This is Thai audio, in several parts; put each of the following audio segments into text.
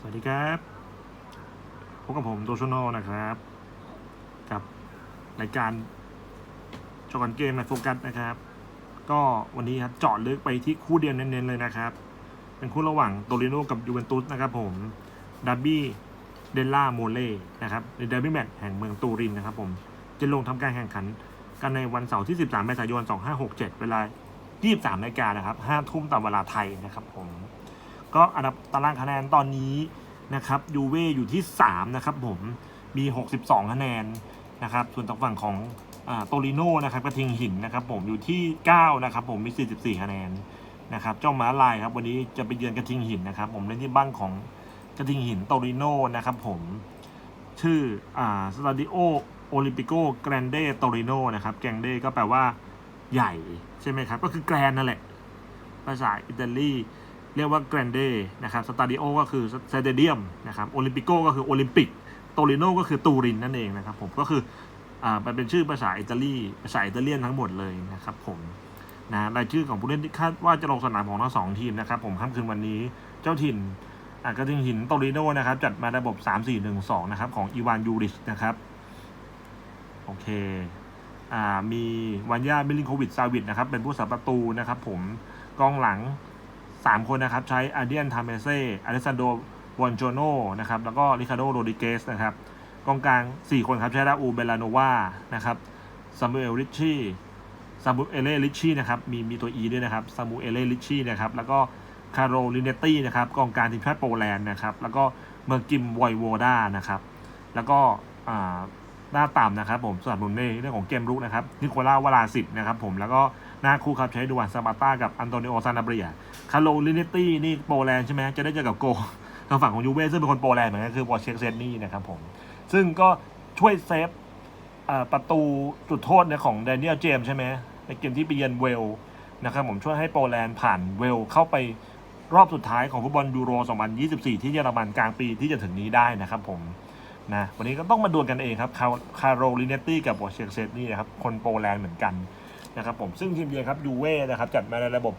สวัสดีครับพบกับผมโตชโนนะครับ กับรายการจอกันเกมในโฟกัสนะครับ ก็วันนี้ครับเจาะลึกไปที่คู่เดียวเน้นๆเลยนะครับ เป็นคู่ระหว่างโตริโนกับยูเวนตุสนะครับผมดับบี้เดลล่าโมเล่นะครับในเดอร์บี้แมตช์แห่งเมืองตูรินนะครับผมจะลงทำการแข่งขันกันในวันเสาร์ที่ 13 เมษายน 2567 เวลา 23นาฬิกานะครับ5ทุ่มตามเวลาไทยนะครับผม ก็อันดับตารางคะแนนตอนนี้นะครับยูเว่อยู่ที่ 3 นะครับผมมี 62 คะแนนนะครับส่วนทางฝั่งของโตริโนนะครับกระทิงหินนะครับผมอยู่ที่ 9 นะครับผมมี 44 คะแนนนะครับเจ้าม้าลายครับวันนี้จะไปเยือนกระทิงหินนะครับผมเล่นที่บ้านของกระทิงหินโตริโนนะครับผมชื่ออ่าสตาดิโอโอลิมปิโกแกรนเดโตริโนนะครับแกรนเดก็แปลว่าใหญ่ใช่ไหมครับ ก็คือแกรนนั่นแหละ ภาษาอิตาลี เรียกว่าแกรนเดนะครับสตาดิโอก็คือสเตเดียมนะครับโอลิมปิโกก็คือโอลิมปิกโตริโนก็คือตูรินนั่นเองนะครับผมก็คืออ่ามันเป็นชื่อภาษาอิตาลีภาษาอิตาเลียนทั้งหมดเลยนะครับผมนะรายชื่อของผู้เล่นที่คาดว่าจะลงสนามของทั้งสองทีมนะครับผมค่ำคืนวันนี้เจ้าถิ่นอ่ากระทิงหินโตริโนนะครับจัดมาระบบ 3 4 1 2 นะครับของอีวานยูริชนะครับโอเคอ่ามีวันยามิลินโควิดซาวิดนะครับเป็นผู้สาประตูนะครับผมกองหลัง สามคนนะครับ ใช้อาเดียนทามเมเซ่อเลสซานโดวอนโจโนนะครับ แล้วก็ริคาโดโรดิเกสนะครับ กองกลาง 4 คนครับ ใช้ราอูเบลาโนวานะครับซามูเอลริชชี่ซามูเอเลริชชี่นะครับ มีมีตัว E ด้วยนะครับซามูเอเลริชชี่นะครับ แล้วก็คาร์โรลินเนตตี้นะครับ กองกลางทีมชาติโปแลนด์นะครับ แล้วก็เมอร์กิมไวโวด้านะครับ แล้วก็หน้าต่ำนะครับผมสำหรับนุนในเรื่องของเกมรุกนะครับนิโคล่าวลาสิตนะครับผมแล้วก็หน้าคู่ครับใช้ดูวันซาบาต้ากับอันโตนิโอซานาเบรีย คาร์โลลิเนตตี้นี่โปแลนด์ใช่ไหมจะได้เจอกับโกทางฝั่งของยูเว่ซึ่งเป็นคนโปแลนด์เหมือนกันคือวอชเชกเซนนี่นะครับผม ซึ่งก็ช่วยเซฟประตูจุดโทษเนี่ยของแดเนียลเจมใช่ไหมในเกมที่ไปเยือนเวลนะครับผมช่วยให้โปแลนด์ผ่านเวลเข้าไปรอบสุดท้ายของฟุตบอลยูโร 2024 ที่เยอรมันกลางปีที่จะถึงนี้ได้นะครับผมนะวันนี้ก็ต้องมาดวลกันเองครับคาร์โรลิเนตตี้กับวอชเชกเซนนี่นะครับคนโปแลนด์เหมือนกันนะครับผมซึ่งทีมเยือนครับยูเว่นะครับจัดมาในระบบ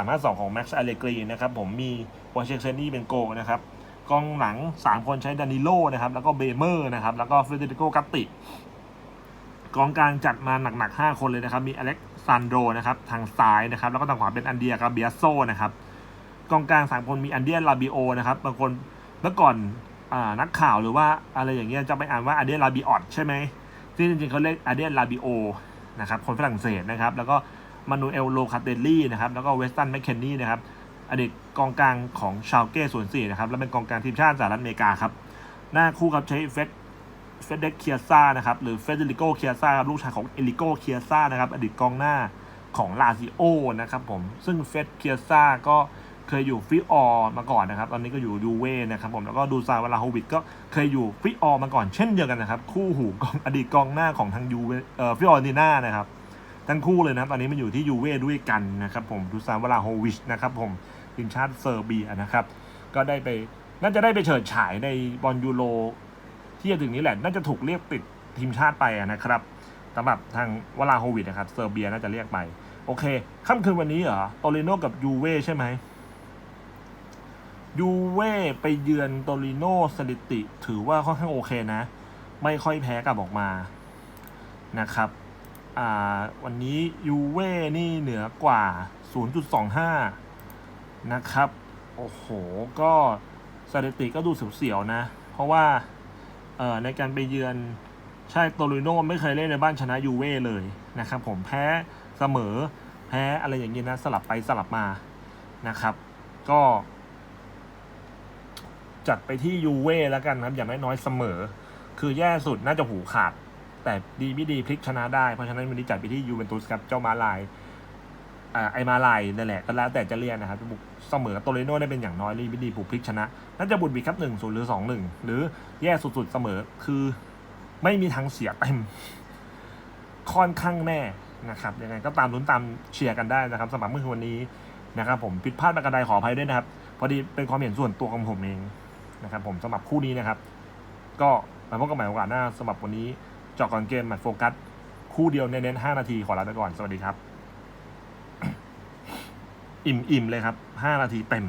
352ของ Max Allegri นะครับผมมีวอชเชกเซนี่เป็นโกนะครับกองหลัง 3 คนใช้ดานิโลนะครับแล้วก็เบเมอร์นะครับแล้วก็เฟเดริโกกัตติกองกลางจัดมาหนักๆ 5 คนเลยนะครับ มีอเล็กซานโดนะครับทางซ้ายนะครับแล้วก็ทางขวาเป็นอันเดียกับเบียโซนะครับกองกลาง3คนมีอันเดียลาบิโอนะครับบางคนเมื่อก่อนอนักข่าวหรือว่าอะไรอย่างเงี้ยจะไปอ่านว่าอันเดียลาบิออตใช่ไหมที่จริงๆเขาเรียกอันเดียลาบิโอนะครับคนฝรั่งเศสนะครับแล้วก็ มานูเอลโลคาเตลลี่นะครับแล้วก็เวสตันแมคเคนนี่นะครับอดีตกองกลางของชาวเก้ส่วนสี่นะครับและเป็นกองกลางทีมชาติสหรัฐอเมริกาครับหน้าคู่ครับใช้เฟดเฟเด็กเคียซ่านะครับหรือเฟเดริโกเคียซ่าลูกชายของเอลิโกเคียซ่านะครับอดีตกองหน้าของลาซิโอนะครับผมซึ่งเฟดเคียซ่าก็เคยอยู่ฟิออมาก่อนนะครับ ตอนนี้ก็อยู่ยูเว่นะครับผมแล้วก็ดูซาวลาโฮวิดก็เคยอยู่ฟิออมาก่อนเช่นเดียวกันนะครับ คู่หูกองอดีตกองหน้าของทางยูเวเอ่อฟิออร์ดิน่านะครับ ทั้งคู่เลยนะครับ ตอนนี้มันอยู่ที่ยูเว่ด้วยกันนะครับผมดูซานวลาโฮวิชนะครับผมทีมชาติเซอร์เบียนะครับ ก็ได้ไปน่าจะได้ไปเฉิดฉายในบอลยูโรที่จะถึงนี้แหละ น่าจะถูกเรียกติดทีมชาติไปนะครับสำหรับทางวลาโฮวิชนะครับเซอร์เบียน่าจะเรียกไป โอเคค่ำคืนวันนี้เหรอโตริโนกับยูเว่ใช่ไหมยูเว่ไปเยือนโตริโนสถิติ ถือว่าค่อนข้างโอเคนะ ไม่ค่อยแพ้กลับออกมานะครับ วันนี้ยูเว่นี่เหนือกว่า 0.25 นะครับ โอ้โห ก็สถิติก็ดูเสียวๆนะ เพราะว่าในการไปเยือนใช่โตริโนไม่เคยเล่นในบ้านชนะยูเว่เลยนะครับผมแพ้เสมอแพ้อะไรอย่างนี้ยนะ สลับไปสลับมานะครับ ก็ จัดไปที่ยูเว่แล้วกันนะครับ อย่างน้อยๆเสมอ คือแย่สุดน่าจะหูขาด แต่ดีไม่ดีพลิกชนะได้ เพราะฉะนั้นวันนี้จัดไปที่ยูเวนตุสครับเจ้ามาลายอ่าไอมาลายนั่นแหละก็แล้วแต่จะเรียกนะครับบุกเสมอโตเรโน่ได้เป็นอย่างน้อยรีไม่ดีผูกพลิกชนะน่าจะบุญบีครับหนึ่งศูนย์หรือสองหนึ่งหรือแย่สุดๆเสมอคือไม่มีทางเสียเต็มค่อนข้างแน่นะครับยังไงก็ตามลุ้นตามเชียร์กันได้นะครับสำหรับเมื่อวันนี้นะครับผมผิดพลาดประการใดขออภัยด้วยนะครับพอดีเป็นความเห็นส่วนตัวของผมเองนะครับผมสำหรับคู่นี้นะครับ ก็มาพบกันใหม่โอกาสหน้าสำหรับวันนี้ เจาะก่อนเกมแมตช์โฟกัสคู่เดียวเน้นๆ5นาทีขอลาไปก่อน สวัสดีครับ อิ่มๆเลยครับห้านาทีเต็ม